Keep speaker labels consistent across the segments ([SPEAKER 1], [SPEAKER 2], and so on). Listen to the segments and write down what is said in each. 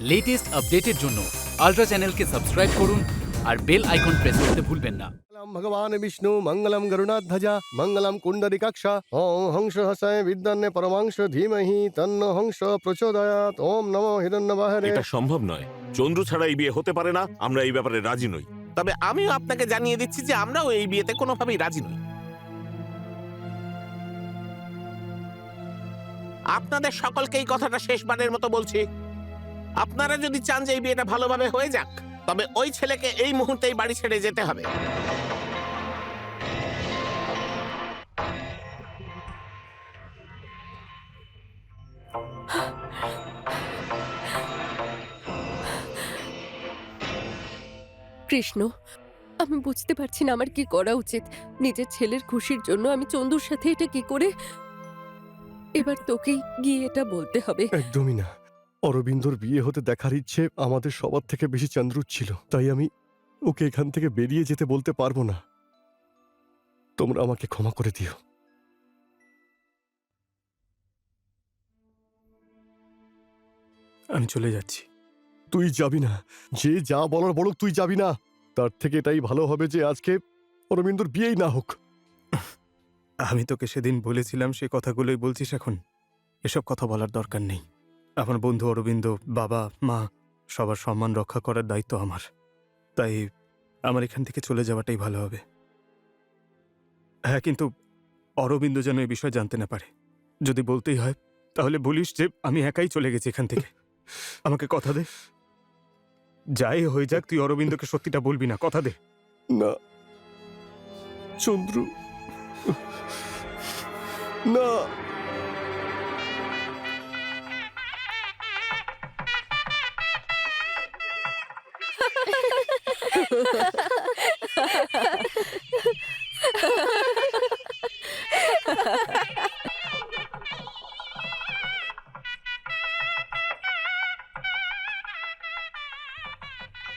[SPEAKER 1] Latest আপডেটের জন্য ultra চ্যানেলকে সাবস্ক্রাইব করুন আর বেল আইকন প্রেস করতে ভুলবেন না।
[SPEAKER 2] ভগবান বিষ্ণু মঙ্গলম গরুণাধ্বজা মঙ্গলম কুণ্ডরিকাক্ষ ওম হংস হসায় বিদ্যান্নে পরমাংশ ধীমহি তন্ন হংস প্রচোদয়াত ওম নমো হিরণ্যবাহরে
[SPEAKER 3] এটা সম্ভব নয়। চন্দ্র ছাড়া এই বিয়ে হতে পারে না আমরা এই ব্যাপারে রাজি নই।
[SPEAKER 4] তবে আমিও আপনাকে জানিয়ে দিচ্ছি যে আমরাও এই বিয়েতে কোনোভাবেই রাজি নই। আপনাদের সকলকে এই কথাটা শেষবারের মতো বলছি। আপনারা যদি চান যে এই বিয়েটা ভালোভাবে হয়ে যাক তবে ওই ছেলেকে এই মুহূর্তেই বাড়ি ছেড়ে যেতে হবে।
[SPEAKER 5] কৃষ্ণ আমি বুঝতে পারছি না আমার কি করা উচিত। নিজের ছেলের খুশির জন্য আমি চন্দুর সাথে এটা কি করে? এবার তোকেই গিয়ে এটা বলতে হবে।
[SPEAKER 2] একদমই না। অরবিন্দর বিয়ে হতে দেখার ইচ্ছে আমাদের সবার থেকে বেশি চন্দ্রুর ছিল তাই আমি ওকে এখান থেকে বেরিয়ে যেতে বলতে পারব না। তোমরা আমাকে ক্ষমা করে দিও।
[SPEAKER 6] আমি চলে যাচ্ছি।
[SPEAKER 2] তুই যাবি না যে যা বলার বড় তুই যাবি না। তার থেকে এটাই ভালো হবে যে আজকে অরবিন্দর বিয়েই না হোক।
[SPEAKER 6] আমি তোকে সেদিন বলেছিলাম সে কথাগুলোই বলছিস এখন। এসব কথা বলার দরকার নেই। আমার বন্ধু অরবিন্দ, বাবা, মা, সবার সম্মান রক্ষা করার দায়িত্ব আমার। তাই আমার এখান থেকে চলে যাওয়াটাই ভালো হবে। হ্যাঁ কিন্তু অরবিন্দ যেন এই বিষয় জানতে না পারে। যদি বলতেই হয়, তাহলে বলিস যে আমি একাই চলে গেছি এখান থেকে। আমাকে কথা দে। যাই হয়ে যাক, তুই অরবিন্দকে সত্যিটা বলবি না, কথা দে।
[SPEAKER 2] না, চন্দ্রু। না।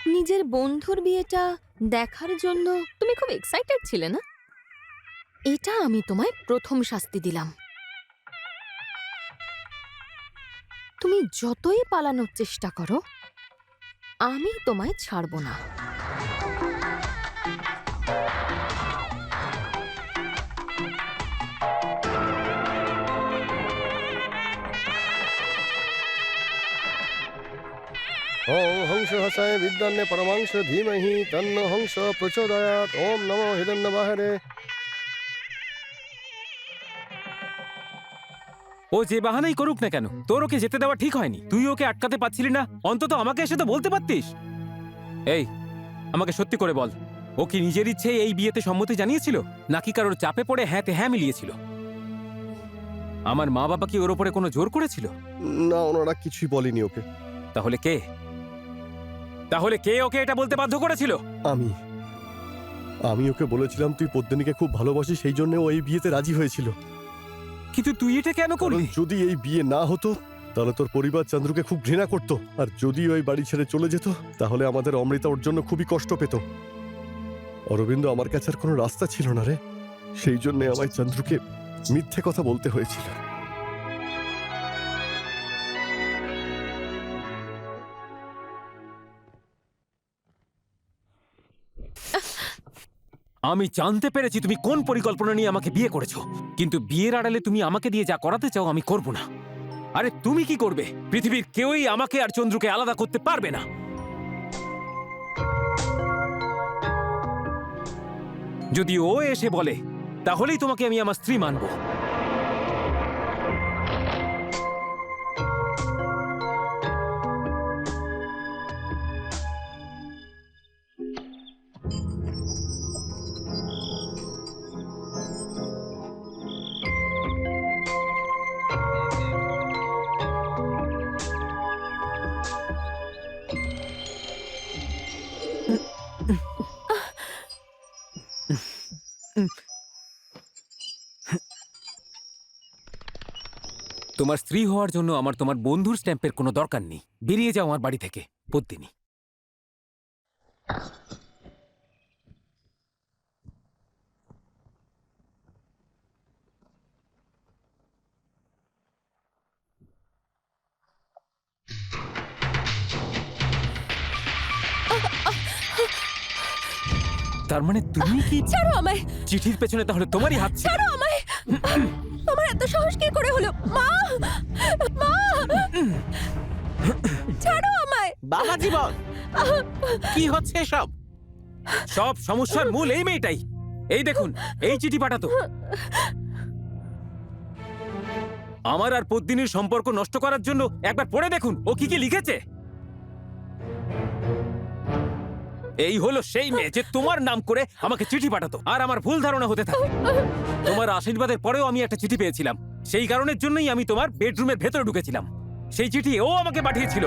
[SPEAKER 7] নিজের বন্ধুর বিয়েটা দেখার জন্য তুমি খুব এক্সাইটেড ছিলে না? এটা আমি তোমায় প্রথম শাস্তি দিলাম। তুমি যতই পালানোর চেষ্টা করো আমি তোমায় ছাড়বো না।
[SPEAKER 2] ওম হংস হসায় বিদ্যান্নে পরমাংশ ধীমহি তন্ন হংস প্রচোদয়াত ওম নমো হিরণ্যবাহরে
[SPEAKER 8] ও যে বাহানাই করুক না কেন তোর ওকে যেতে দেওয়া ঠিক হয়নি। তুই ওকে আটকাতে পারছিলি না? অন্তত আমাকে এসে তো বলতে পারতিস। এই আমাকে সত্যি করে বল ও কি নিজের ইচ্ছে এই বিয়েতে সম্মতি জানিয়েছিল? নাকি কারোর চাপে পড়ে হ্যাঁতে হ্যাঁ মিলিয়েছিল? আমার মা বাবা কি ওর ওপরে কোনো জোর করেছিল?
[SPEAKER 2] না ওনারা কিছুই বলেনি ওকে।
[SPEAKER 8] তাহলে কে? তাহলে কে ওকে এটা বলতে বাধ্য করেছিল?
[SPEAKER 2] আমি। আমি ওকে বলেছিলাম তুই পদ্মিনীকে খুব ভালোবাসিস সেই জন্য ও এই বিয়েতে রাজি হয়েছিল।
[SPEAKER 8] কিন্তু তুই এটা কেন করলি?
[SPEAKER 2] যদি এই বিয়ে না হতো তাহলে তোর পরিবার চন্দ্রকে খুব ঘৃণা করত। আর যদি ওই বাড়ি ছেড়ে চলে যেত তাহলে আমাদের অমৃতা ওর জন্য খুবই কষ্ট পেত। অরবিন্দ আমার কাছে আর কোনো রাস্তা ছিল না রে। সেই জন্য আমায় চন্দ্রকে মিথ্যে কথা বলতে হয়েছিল।
[SPEAKER 8] আমি জানতে পেরেছি তুমি কোন পরিকল্পনা নিয়ে আমাকে বিয়ে করেছ। কিন্তু বিয়ের আড়ালে তুমি আমাকে দিয়ে যা করাতে চাও আমি করব না। আরে তুমি কি করবে? পৃথিবীর কেউই আমাকে আর চন্দ্রকে আলাদা করতে পারবে না। যদি ও এসে বলে, তাহলেই তোমাকে আমি আমার স্ত্রী মানব। তোমার স্ত্রী হওয়ার জন্য আমার তোমার বন্ধুর স্ট্যাম্পের কোনো দরকার নেই। বেরিয়ে যাও আমার বাড়ি থেকে পদ্মিনী। তার মানে তুমি কি
[SPEAKER 5] ছাড়ো আমায়।
[SPEAKER 8] চিঠির পেছনে তাহলে তোমারই হাত
[SPEAKER 5] ছাড়ো আমায়। তোমার এত সাহস কি করে হলো? মা! মা! ছাড়ো আমায়!
[SPEAKER 4] বাবা জীবন! কি হচ্ছে সব
[SPEAKER 8] সব সমস্যার মূল এই মেয়েটাই। এই দেখুন, এই চিঠি পাঠাতো। আমার আর পদ্মিনীর সম্পর্ক নষ্ট করার জন্য একবার পড়ে দেখুন, ও কি কি লিখেছে। এই হলো সেই মেয়ে যে তোমার নাম করে আমাকে চিঠি পাঠাতো। আর আমার ভুল ধারণা হতে থাকে। তোমার আশীর্বাদের পরেও আমি একটা চিঠি পেয়েছিলাম। সেই কারণের জন্যই আমি তোমার বেডরুমের ভেতরে ঢুকেছিলাম। সেই চিঠি ও আমাকে পাঠিয়েছিল।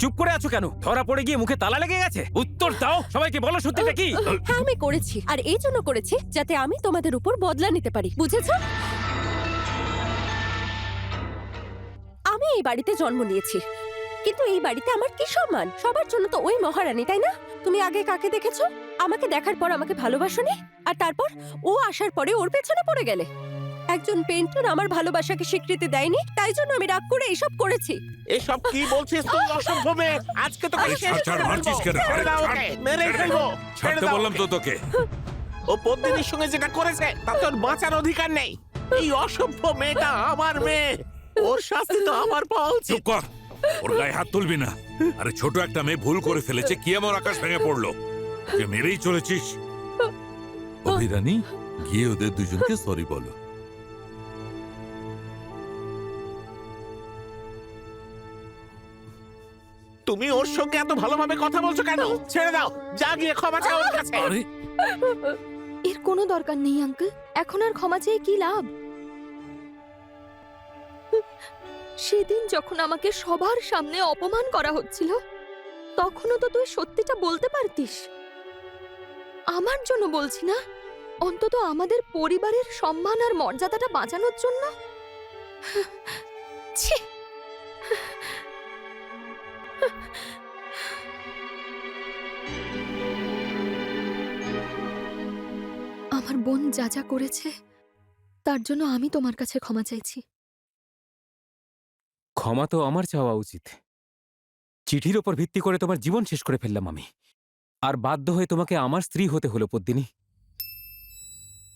[SPEAKER 8] চুপ করে আছো কেন? ধরা পড়ে গিয়ে মুখে তালা লেগে গেছে? উত্তর দাও। সবাইকে বলো, সত্যিটা কি?
[SPEAKER 5] হ্যাঁ আমি করেছি। আর এই জন্য করেছি যাতে আমি তোমাদের উপর বদলা নিতে পারি। বুঝেছ? আমি এই বাড়িতে জন্ম নিয়েছি। কিন্তু এই বাড়িতে আমার কি সম্মান? সবার জন্য তো ওই মহারানী তাই না? তুমি আগে কাকে দেখেছ? আমাকে দেখার পর আমাকে ভালোবাসোনি? আর তারপর? ও আসার পরে ওর পেছনে পড়ে গেলে। একজন পেন্টার আমার ভালোবাসাকে স্বীকৃতি দেয়নি তাই জন্য আমি রাগ করে এসব করেছি।
[SPEAKER 4] এসব কি বলছিস তুই অসভ্য মেয়ে? আজকে তোকে
[SPEAKER 9] আরে ছাড়, ছাড়, মারছিস কেন?
[SPEAKER 4] ছেড়ে
[SPEAKER 9] আরে
[SPEAKER 4] দাও
[SPEAKER 9] ছাড়।
[SPEAKER 4] ওকে, মেরেই ফেলব। ছেড়ে
[SPEAKER 9] ছাড়তে
[SPEAKER 4] দাও
[SPEAKER 9] বললাম
[SPEAKER 4] ওকে।
[SPEAKER 9] তো তোকে।
[SPEAKER 4] ও পদ্মিনীর সঙ্গে যেটা করেছে তা তোর বাঁচার অধিকার নেই। এই অসভ্য মেয়েটা আমার মেয়ে। ওর শাস্তি তো আমার পাওয়া উচিত।
[SPEAKER 9] চুপ কর। ওর গায়ে হাত তুলবি না। আরে ছোট একটা মেয়ে ভুল করে ফেলেছে কি আমার আকাশ ভেঙে পড়ল? যে মেরেই চলেছিস?
[SPEAKER 10] অভিরানী গিয়ে ওদের দুজনকে সরি বলো।
[SPEAKER 4] তুমি ওর সঙ্গে এত ভালোভাবে কথা বলছো কেন? ছেড়ে দাও যা গিয়ে ক্ষমা চাও ওর কাছে।
[SPEAKER 10] আরে।
[SPEAKER 7] এর কোনো দরকার নেই আঙ্কেল এখন আর ক্ষমা চেয়ে কি লাভ? সেদিন যখন আমাকে সবার সামনে অপমান করা হচ্ছিল, তখনও তো তুই সত্যিটা বলতে পারতিস। আমার জন্য বলছি না, অন্তত আমাদের পরিবারের সম্মান আর মর্যাদাটা বাঁচানোর জন্য? আমার বোন যা যা করেছে, তার জন্য আমি তোমার কাছে ক্ষমা চাইছি।
[SPEAKER 8] ক্ষমা তো আমার চাওয়া উচিত। চিঠির ওপর ভিত্তি করে তোমার জীবন শেষ করে ফেললাম আমি। আর বাধ্য হয়ে তোমাকে আমার স্ত্রী হতে হলো, পদ্মিনী।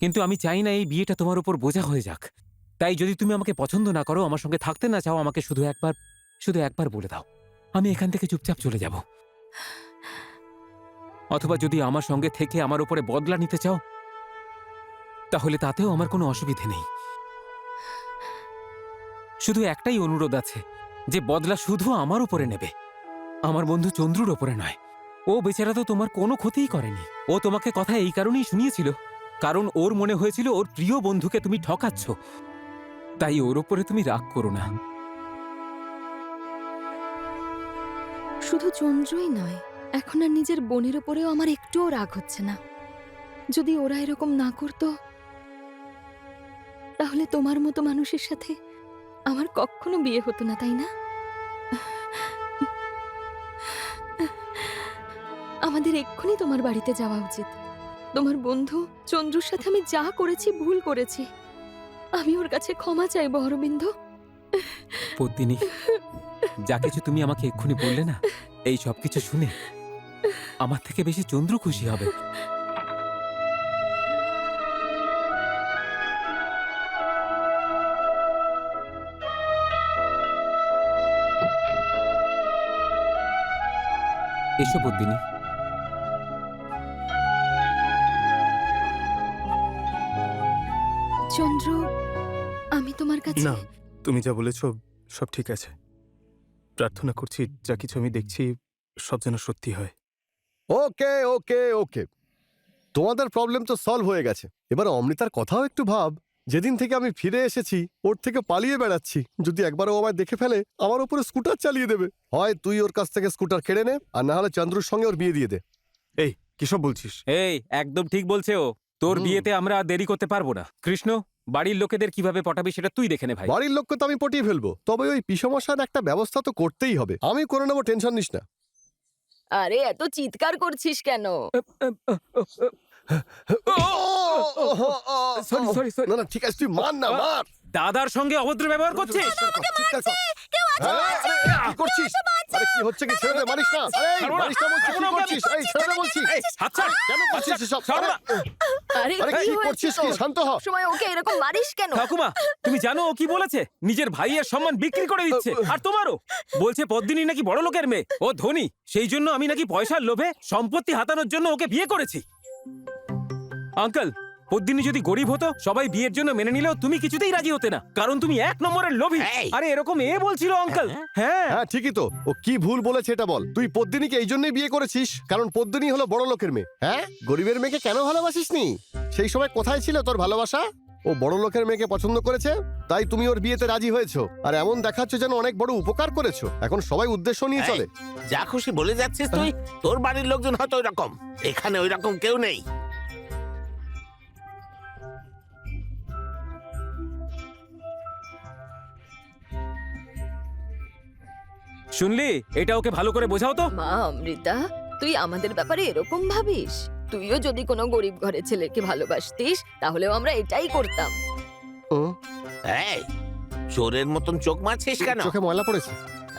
[SPEAKER 8] কিন্তু আমি চাই না এই বিয়েটা তোমার উপর বোঝা হয়ে যাক। তাই যদি তুমি আমাকে পছন্দ না করো, আমার সঙ্গে থাকতে না চাও, আমাকে শুধু একবার শুধু একবার বলে দাও। আমি এখান থেকে চুপচাপ চলে যাব। অথবা যদি আমার সঙ্গে থেকে আমার উপরে বদলা নিতে চাও, তাহলে তাতেও আমার কোনো অসুবিধে নেই। শুধু একটাই অনুরোধ আছে, যে বদলা শুধু আমার উপরে নেবে। আমার বন্ধু চন্দ্রুর ওপরে নয়। ও বেচারা তো তোমার কোনো ক্ষতিই করেনি। ও তোমাকে কথা এই কারণেই শুনিয়েছিল, কারণ ওর মনে হয়েছিল ওর প্রিয় বন্ধুকে তুমি ঠকাচ্ছ। তাই ওর ওপরে তুমি রাগ করো না।
[SPEAKER 7] শুধু চন্দ্রই নয়, এখন আর নিজের বোনের ওপরেও আমার একটুও রাগ হচ্ছে না। যদি ওরা এরকম না করতো, তাহলে তোমার মতো মানুষের সাথে আমার কখনো বিয়ে হতো না, তাই না? আমাদের এক্ষুনি তোমার বাড়িতে যাওয়া উচিত। তোমার বন্ধু চন্দ্রুর সাথে আমি যা করেছি, ভুল করেছি। আমি ওর কাছে ক্ষমা চাইব, অরবিন্দ।
[SPEAKER 8] পদ্মিনী, যা কিছু তুমি আমাকে এক্ষুনি বললে না, এই সব কিছু শুনে আমার থেকে বেশি চন্দ্র খুশি হবে। এসো পদ্মিনী।
[SPEAKER 7] চন্দ্র আমি তোমার কাছে
[SPEAKER 6] না তুমি যা বলেছ সব ঠিক আছে। প্রার্থনা করছি যা কিছু আমি দেখছি সব যেন সত্যি হয়।
[SPEAKER 2] ওকে ওকে ওকে। তোমাদের প্রবলেম তো সলভ হয়ে গেছে। এবার অমৃতার কথাও একটু ভাব। যেদিন থেকে আমি ফিরে এসেছি ওর থেকে পালিয়ে বেড়াচ্ছি। যদি একবার ও আমায় দেখে ফেলে আমার উপরে স্কুটার চালিয়ে দেবে। হয় তুই ওর কাছ থেকে স্কুটার কেড়ে নে আর না হলে চন্দ্রুর সঙ্গে ওর বিয়ে দিয়ে দে।
[SPEAKER 6] এই কিসব বলছিস?
[SPEAKER 8] এই একদম ঠিক বলছে ও। তোর। বিয়েতে আমরা আর দেরি করতে পারব না। কৃষ্ণ বাড়ির লোকেদের কীভাবে পটাবি সেটা তুই দেখে নে ভাই।
[SPEAKER 2] বাড়ির লোককে তো আমি পটিয়ে ফেলব। তবে ওই পিসমশার একটা ব্যবস্থা তো করতেই হবে। আমি করে নেব টেনশন নিস না।
[SPEAKER 7] আরে এত চিৎকার করছিস কেন?
[SPEAKER 8] সরি সরি সরি
[SPEAKER 2] না না ঠিক আছে তুই মার না মার।
[SPEAKER 8] দাদার সঙ্গে অভদ্র ব্যবহার করছিস
[SPEAKER 2] কি করছিস? আরে কি হচ্ছে কি? ছেড়ে দে মারিস না। আরে এই,
[SPEAKER 8] ছাড়ো না,
[SPEAKER 2] মারিস না বলছি কি করছিস? এই ছেড়ে দে বলছি।
[SPEAKER 8] হাত ছাড়।
[SPEAKER 2] কেন করছিস এসব?
[SPEAKER 8] ছাড়ো
[SPEAKER 5] আরে
[SPEAKER 2] আরে কি করছিস কি? শান্ত হ।
[SPEAKER 7] সময় ওকে এরকম মারিস কেন?
[SPEAKER 8] ঠাকুমা তুমি জানো ও কি বলেছে? নিজের ভাইয়ের সম্মান বিক্রি করে দিচ্ছে। আর তোমারও? বলছে পদ্মিনী নাকি বড় লোকের মেয়ে। ও ধনী। সেই জন্য আমি নাকি পয়সার লোভে সম্পত্তি হাতানোর জন্য ওকে বিয়ে করেছি। আঙ্কেল পদ্মিনী যদি গরিব হতো সবাই বিয়ের জন্য মেনে নিলেও তুমি কিছুতেই রাজি হতে না। কারণ তুমি এক নম্বরের লোভী।
[SPEAKER 4] এই।
[SPEAKER 8] আরে এরকম এ বলছিল আঙ্কেল। হ্যাঁ?
[SPEAKER 2] হ্যাঁ। ঠিকই তো। ও কি ভুল বলেছে এটা বল। তুই পদ্মিনীকে এই জন্যই বিয়ে করেছিস? কারণ পদ্মিনী হলো বড় লোকের মেয়ে। হ্যাঁ? গরিবের মেয়েকে কেন ভালোবাসিস নি সেই সময় কোথায় ছিল তোর ভালোবাসা? ও বড় লোকের মেয়েকে পছন্দ করেছে তাই তুমি ওর বিয়েতে রাজি হয়েছো। আর এমন দেখাচ্ছ যেন অনেক বড় উপকার করেছ। এখন সবাই উদ্দেশ্য নিয়ে
[SPEAKER 4] এই।
[SPEAKER 2] চলে।
[SPEAKER 4] যা খুশি বলে যাচ্ছিস তুই তোর বাড়ির লোকজন হয়তো ওই রকম এখানে ওই রকম কেউ নেই।
[SPEAKER 8] শুনলি? এটা ওকে ভালো করে বোঝাও তো।
[SPEAKER 7] মা অমৃতা তুই আমাদের ব্যাপারে এরকম ভাবিস? তুইও যদি কোনো গরিব ঘরের ছেলেকে ভালোবাসতিস তাহলেও আমরা এটাই করতাম।
[SPEAKER 4] এই চোরের মতন চোখ মারছিস কেন?
[SPEAKER 2] চোখে ময়লা পড়েছে।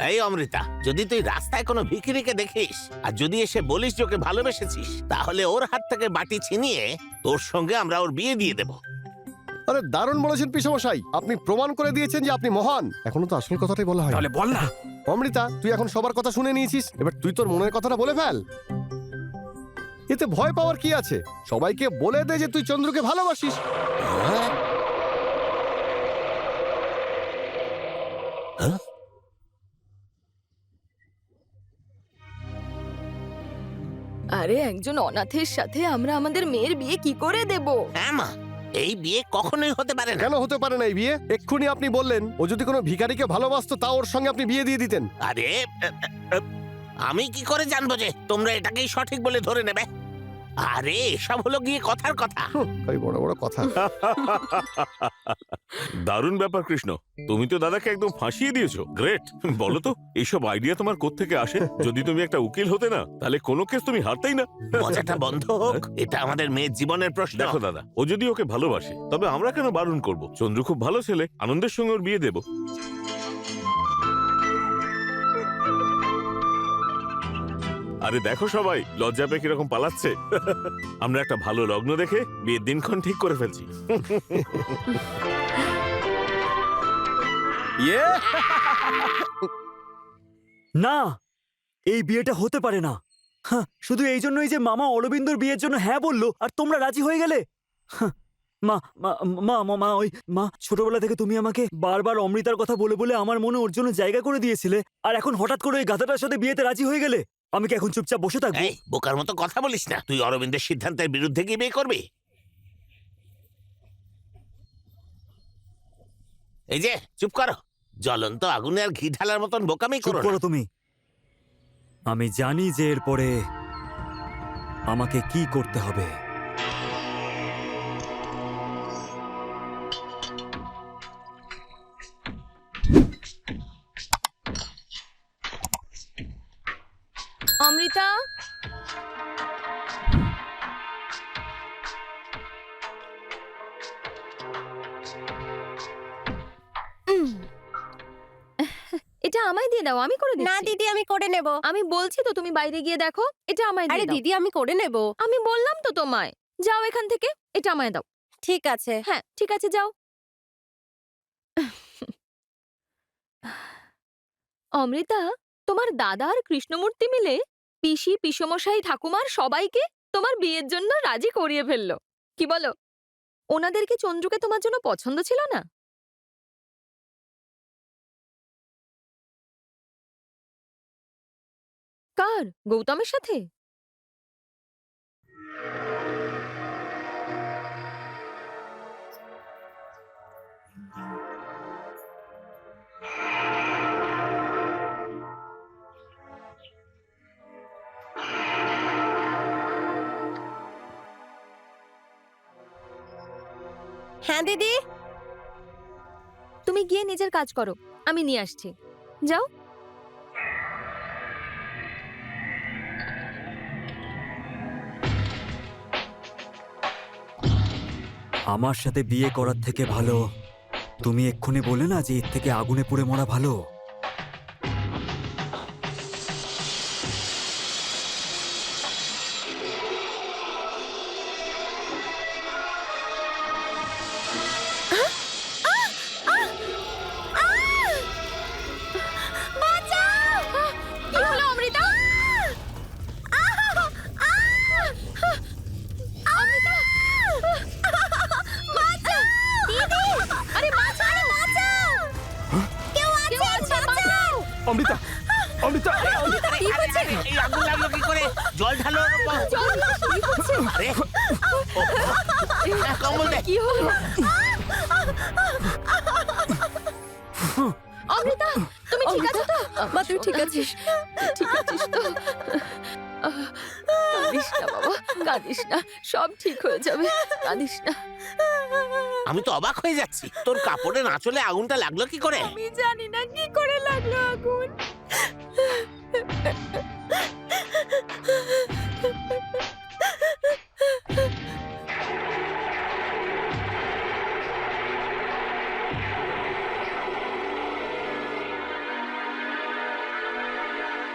[SPEAKER 4] এই অমৃতা যদি তুই রাস্তায় কোনো ভিখিরিকে দেখিস আর যদি এসে বলিস যে ওকে ভালোবেসেছিস তাহলে ওর হাত থেকে বাটি ছিনিয়ে তোর সঙ্গে আমরা ওর বিয়ে দিয়ে দেব।
[SPEAKER 2] আরে দারুণ বলেছেন পিসমশাই। আপনি প্রমাণ করে দিয়েছেন যে আপনি মহান। এখনও তো আসল কথাটাই বলা হয়
[SPEAKER 8] তাহলে বল না।
[SPEAKER 2] অমৃতা তুই এখন সবার কথা শুনে নিয়েছিস। এবার তুই তোর মনের কথাটা বলে ফেল। এতে ভয় পাওয়ার কি আছে? সবাইকে বলে দে যে তুই চন্দ্রকে ভালোবাসিস?
[SPEAKER 7] আরে একজন অনাথের সাথে আমরা আমাদের মেয়ের বিয়ে কি করে দেব?
[SPEAKER 4] হ্যাঁ মা। এই বিয়ে কখনোই হতে পারে না।
[SPEAKER 2] কেন হতে পারে না এই বিয়ে? এক্ষুনি আপনি বললেন ও যদি কোনো ভিখারিকে ভালোবাসতো তা ওর সঙ্গে আপনি বিয়ে দিয়ে দিতেন।
[SPEAKER 4] আরে আমি কি করে জানব যে তোমরা এটাকেই সঠিক বলে ধরে নেবে? আরে এসব হলো গিয়ে কথার কথা।
[SPEAKER 2] ওই বড় বড় কথা।
[SPEAKER 3] দারুণ ব্যাপার কৃষ্ণ। তুমি তো দাদাকে একদম ফাঁসিয়ে দিয়েছ। গ্রেট বলো তো এইসব আইডিয়া তোমার কোত্থেকে আসে? যদি তুমি একটা উকিল হতে না তাহলে কোনো কেস তুমি হারতেই না।
[SPEAKER 4] মজাটা বন্ধ হোক এটা আমাদের মেয়ের জীবনের প্রশ্ন।
[SPEAKER 3] দেখো দাদা ও যদি ওকে ভালোবাসে তবে আমরা কেন বারণ করব? চন্দ্র খুব ভালো ছেলে আনন্দের সঙ্গে ওর বিয়ে দেব। আরে দেখো সবাই, লজ্জা পেয়ে কীরকম পালাচ্ছে। আমরা একটা ভালো লগ্ন দেখে বিয়ের দিনক্ষণ ঠিক করে ফেলছি।
[SPEAKER 8] ইয়ে!
[SPEAKER 11] না, এই বিয়েটা হতে পারে না। শুধু এই জন্যই যে মামা অরবিন্দর বিয়ের জন্য হ্যাঁ বলল, আর তোমরা রাজি হয়ে গেলে? মা মা মা মা, ওই, মা, ছোটবেলা থেকে তুমি আমাকে বারবার অমৃতার কথা বলে বলে আমার মনে ওর জন্য জায়গা করে দিয়েছিলে, আর এখন হঠাৎ করে ওই গাধাটার সাথে বিয়েতে রাজি হয়ে গেলে? আমি কি এখন চুপচাপ বসে থাকব?
[SPEAKER 4] এই বোকার মতো কথা বলিস না। তুই অরবিন্দের সিদ্ধান্তের বিরুদ্ধে গিয়ে বিয়ে করবি? এই যে চুপ করো। জ্বলন্ত আগুনে আর ঘি ঢালার মতন বোকামি
[SPEAKER 11] চুপ
[SPEAKER 4] করো
[SPEAKER 11] করো তুমি। আমি জানি যে এরপরে আমাকে কি করতে হবে।
[SPEAKER 7] আমি বলছি তো তুমি বাইরে গিয়ে দেখো এটা আমায়
[SPEAKER 5] আরে দিদি আমি করে নেব।
[SPEAKER 7] আমি বললাম তো তোমায় যাও এখান থেকে এটা আমায় দাও।
[SPEAKER 5] ঠিক আছে।
[SPEAKER 7] হ্যাঁ ঠিক আছে যাও। অমৃতা তোমার দাদা আর কৃষ্ণমূর্তি মিলে পিসি পিসমশাই ঠাকুমার সবাইকে তোমার বিয়ের জন্য রাজি করিয়ে ফেলল। কি বলো? ওনাদেরকে চন্দ্রকে তোমার জন্য পছন্দ ছিল না? কার? গৌতমের সাথে?
[SPEAKER 5] হ্যাঁ দিদি?
[SPEAKER 7] তুমি গিয়ে নিজের কাজ করো। আমি নিয়ে আসছি। যাও।
[SPEAKER 11] আমার সাথে বিয়ে করার থেকে ভালো। তুমি এক্ষুনি বলে না যে এর থেকে আগুনে পুড়ে মরা ভালো?
[SPEAKER 6] অমৃতা অমৃতা
[SPEAKER 4] আরে, আরে, আরে, এই আগুন লাগল কি করে? জল ঢালো ওর উপর। আরে ও, দে।
[SPEAKER 7] কি হলো? অমৃতা তুমি ঠিক আছো তো?
[SPEAKER 5] মা তুই ঠিক আছিস?
[SPEAKER 7] ঠিক আছিস তো? কাঁদিস না বাবা কাঁদিস না সব ঠিক হয়ে যাবে কাঁদিস না।
[SPEAKER 4] আমি তো অবাক হয়ে যাচ্ছি। তোর কাপড়ে নাচলে আগুনটা লাগল কি করে?
[SPEAKER 7] আমি জানি না কি করে লাগল আগুন।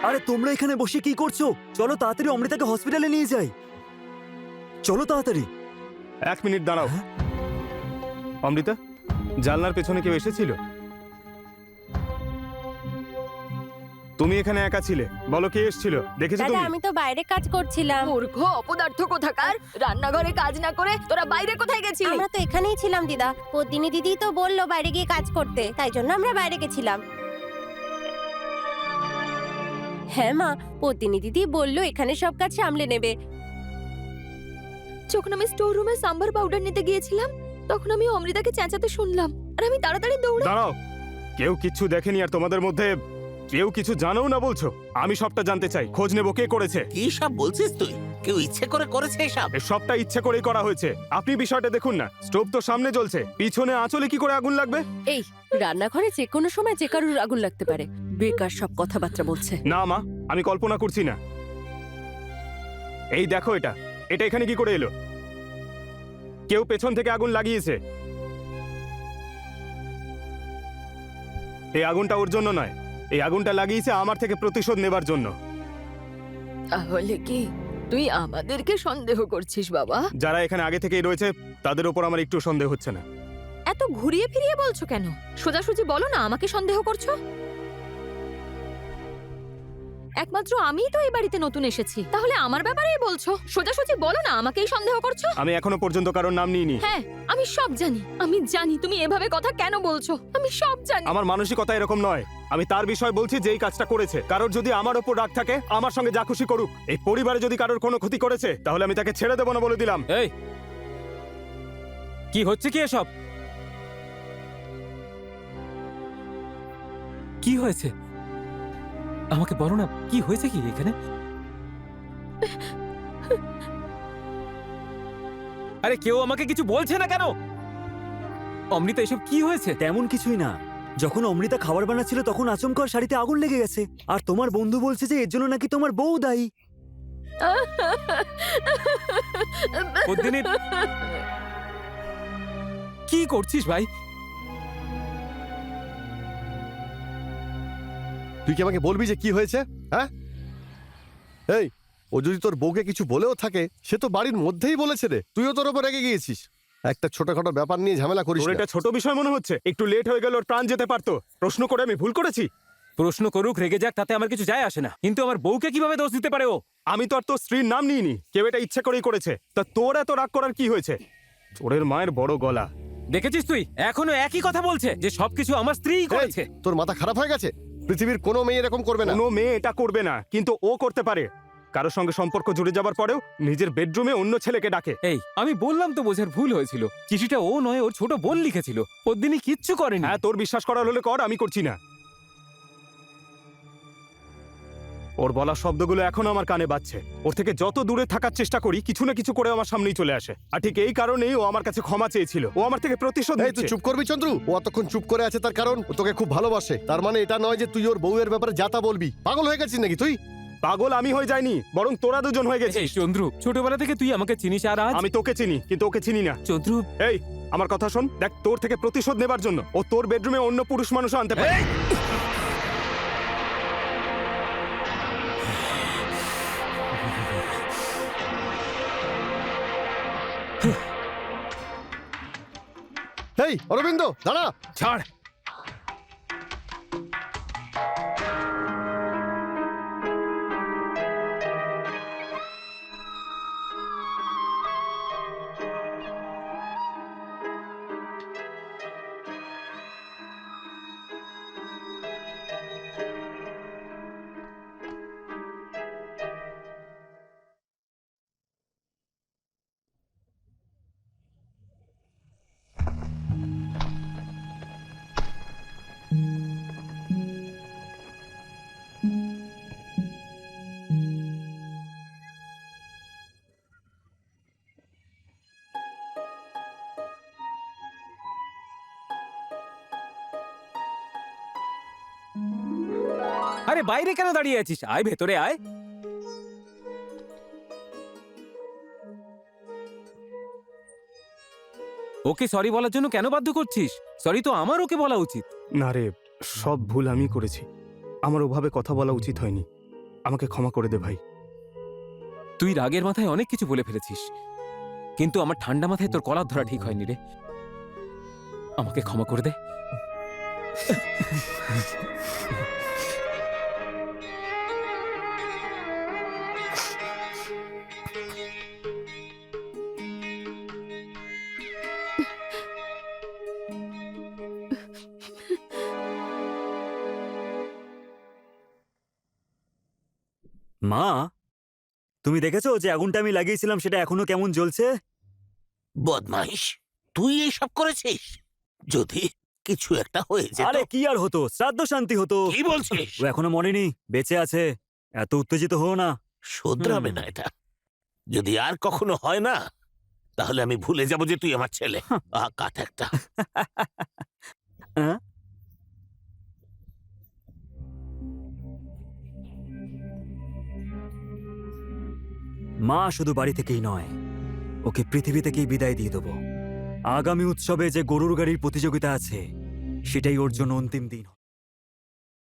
[SPEAKER 11] আরে তোমরা এখানে বসে কি করছ? চলো তাড়াতাড়ি অমৃতাকে হসপিটালে নিয়ে যাই। চলো তাড়াতাড়ি।
[SPEAKER 6] এক মিনিট দাঁড়াও। অমৃতা জানলার পেছনে কেউ এসেছিল? তুমি এখানে একা ছিলে। বলো কে এসেছিল? দেখেছ
[SPEAKER 12] দাদা
[SPEAKER 6] তুমি?
[SPEAKER 12] আমি তো বাইরে কাজ করছিলাম।
[SPEAKER 7] মূর্খ অপদার্থ কোথাকার? রান্নাঘরে কাজ না করে তোরা বাইরে কোথায় গেছিলি?
[SPEAKER 12] আমরা তো এখানেই ছিলাম দিদা। পদ্মিনী দিদি তো বলল বাইরে গিয়ে কাজ করতে তাই জন্য আমরা বাইরে গেছিলাম। হ্যাঁ মা পদ্মিনী দিদি বলল এখানে সব কাজ সামলে নেবে।
[SPEAKER 7] যখন আমি স্টোর রুমে সাম্বার পাউডার নিতে গিয়েছিলাম। তখন আমি অমৃতাকে চেঁচাতে শুনলাম আর আমি তাড়াতাড়ি দৌড়ে
[SPEAKER 6] দাঁড়াও। কেউ কিচ্ছু দেখেনি আর তোমাদের মধ্যে কেউ কিছু জানোও না বলছো? আমি সবটা জানতে চাই। খোঁজ নেব কে করেছে।
[SPEAKER 4] কি সব বলছিস তুই? কেউ ইচ্ছে করে করেছে এসব?
[SPEAKER 6] এ সবটা ইচ্ছে করেই করা হয়েছে। আপনি বিষয়টা দেখুন না। স্টোভ তো সামনে জ্বলছে। পিছনে আঁচলে কি করে আগুন লাগবে?
[SPEAKER 5] এই রান্নাঘরে যে কোনো সময় যে কারুর আগুন লাগতে পারে। বেকার সব কথাবার্তা বলছে।
[SPEAKER 6] না মা আমি কল্পনা করছি না। এই দেখো এটা। এটা এখানে কি করে এলো? কেউ পেছন থেকে আগুন লাগিয়েছে। এই আগুনটা ওর জন্য নয়। এই আগুনটা লাগিয়েছে আমার থেকে প্রতিশোধ নেবার জন্য।
[SPEAKER 7] তাহলে কি তুই আমাদেরকে সন্দেহ করছিস বাবা?
[SPEAKER 6] যারা এখানে আগে থেকেই রয়েছে তাদের ওপর আমার একটু সন্দেহ হচ্ছে না।
[SPEAKER 7] এত ঘুরিয়ে ফিরিয়ে বলছো কেন? সোজাসুজি বলো না আমাকে সন্দেহ করছ? একমাত্র আমিই তো এই বাড়িতে নতুন এসেছি। তাহলে আমার ব্যাপারেই বলছো? সোজাসুজি বলো না আমাকেই সন্দেহ করছ?
[SPEAKER 6] আমি এখনও পর্যন্ত কারোর নাম নিইনি।
[SPEAKER 7] হ্যাঁ আমি সব জানি। আমি জানি তুমি এভাবে কথা কেন বলছো? আমি সব জানি।
[SPEAKER 6] আমার মানসিকতা এরকম নয়। আমি তার বিষয় বলছি যেই কাজটা করেছে। কারোর যদি আমার ওপর রাগ থাকে আমার সঙ্গে যা খুশি করুক। এই পরিবারে যদি কারোর কোনো ক্ষতি করেছে তাহলে আমি তাকে ছেড়ে দেবো না বলে দিলাম।
[SPEAKER 8] এই কি হচ্ছে কি এসব? কি হয়েছে? আমাকে বলো না কি হয়েছে কি এখানে? আরে কেউ আমাকে কিছু বলছে না কেন? অমৃতা এসব কি হয়েছে?
[SPEAKER 11] তেমন কিছুই না। যখন অমৃতা খাবার বানাচ্ছিল তখন আচমকা শাড়িতে আগুন লেগে গেছে। আর তোমার বন্ধু বলছে যে এর জন্য নাকি তোমার বউ দায়ী।
[SPEAKER 8] কি করছিস ভাই?
[SPEAKER 2] তুই কি আমাকে বলবি যে কি হয়েছে হ্যাঁ? এই ও যদি তোর বউকে কিছু বলেও থাকে সে তো বাড়ির মধ্যেই বলেছে রে। তুইও তোর ওপর রেগে গিয়েছিস। একটা ছোটখাটো ব্যাপার নিয়ে ঝামেলা করিস
[SPEAKER 6] এটা ছোট বিষয় মনে হচ্ছে। একটু লেট হয়ে গেল ওর প্রাণ যেতে পারতো। প্রশ্ন করে আমি ভুল করেছি?
[SPEAKER 8] প্রশ্ন করুক রেগে যাক তাতে আমার কিছু যায় আসে না। কিন্তু আমার বউকে কীভাবে দোষ দিতে পারে ও?
[SPEAKER 6] আমি তো আর তোর স্ত্রীর নাম নিইনি। কেউ এটা ইচ্ছে করেই করেছে। তা তোর এত রাগ করার কি হয়েছে? চোরের মায়ের বড় গলা।
[SPEAKER 8] দেখেছিস তুই? এখনও একই কথা বলছে যে সবকিছু আমার স্ত্রীই করেছে।
[SPEAKER 2] তোর মাথা খারাপ হয়ে গেছে? পৃথিবীর কোনো মেয়ে এরকম করবে না।
[SPEAKER 6] কোনো মেয়ে এটা করবে না কিন্তু ও করতে পারে। কারোর সঙ্গে সম্পর্ক জুড়ে যাবার পরেও নিজের বেডরুমে অন্য ছেলেকে ডাকে।
[SPEAKER 8] এই আমি বললাম তো বোঝার ভুল হয়েছিল। চিঠিটা ও নয় ওর ছোট বোন লিখেছিল। ওর দিনই কিচ্ছু করেনি।
[SPEAKER 6] হ্যাঁ তোর বিশ্বাস করার হলে কর আমি করছি না। ওর বলা শব্দগুলো এখনও আমার কানে বাজছে। ওর থেকে যত দূরে থাকার চেষ্টা করি কিছু না কিছু করে আমার সামনেই চলে আসে। আর ঠিক এই কারণেই ও আমার কাছে ক্ষমা চেয়েছিল। ও আমার থেকে প্রতিশোধ
[SPEAKER 2] এই তুই
[SPEAKER 6] নিচ্ছে।
[SPEAKER 2] চুপ করবি চন্দ্র? ও অতক্ষণ চুপ করে আছে তার কারণ ও তোকে খুব ভালোবাসে। তার মানে এটা নয় যে তুই ওর বউয়ের ব্যাপারে যাতা বলবি। পাগল হয়ে গেছিস নাকি তুই?
[SPEAKER 6] পাগল আমি হয়ে যাইনি বরং তোরা দুজন হয়ে
[SPEAKER 8] এই
[SPEAKER 6] গেছিস
[SPEAKER 8] চন্দ্রু ছোটবেলা থেকে তুই আমাকে চিনিস আর আজ?
[SPEAKER 6] আমি তোকে চিনি কিন্তু ওকে চিনি না।
[SPEAKER 8] চন্দ্রু।
[SPEAKER 6] এই আমার কথা শোন। দেখ তোর থেকে প্রতিশোধ নেবার জন্য ও তোর বেডরুমে অন্য পুরুষ মানুষও আনতে পারে।
[SPEAKER 2] এই অরবিন্দ দাঁড়া।
[SPEAKER 8] ছাড়। আরে বাইরে কেন দাঁড়িয়ে আছিস? আয় ভেতরে আয়। ওকে সরি বলার জন্য কেন বাধ্য করছিস? সরি তো আমার ওকে বলা উচিত।
[SPEAKER 6] না রে সব ভুল আমি করেছি। আমার ওভাবে কথা বলা উচিত হয়নি। আমাকে ক্ষমা করে দে ভাই।
[SPEAKER 8] তুই রাগের মাথায় অনেক কিছু বলে ফেলেছিস। কিন্তু আমার ঠান্ডা মাথায় তোর কলার ধরা ঠিক হয়নি রে। আমাকে ক্ষমা করে দে।
[SPEAKER 11] মা তুমি দেখেছ যে আগুনটা আমি লাগিয়েছিলাম সেটা এখনও কেমন জ্বলছে?
[SPEAKER 4] বদমাইশ তুই এইসব করেছিস? যদি কিছু একটা হয়ে যেত।
[SPEAKER 11] আরে কি আর হতো? শ্রাদ্ধ শান্তি হতো।
[SPEAKER 4] কি বলছিস?
[SPEAKER 11] ও এখনও মরেনি বেঁচে আছে। এত উত্তেজিত হও না।
[SPEAKER 4] শোধরাবে না এটা। যদি আর কখনো হয় না তাহলে আমি ভুলে যাব যে তুই আমার ছেলে। আ কাঠ একটা।
[SPEAKER 11] মা শুধু বাড়ি থেকেই নয়, ওকে পৃথিবী থেকেই বিদায় দিয়ে দেবো। আগামী উৎসবে যে গরুর গাড়ির প্রতিযোগিতা আছে, সেটাই ওর জন্য অন্তিম দিন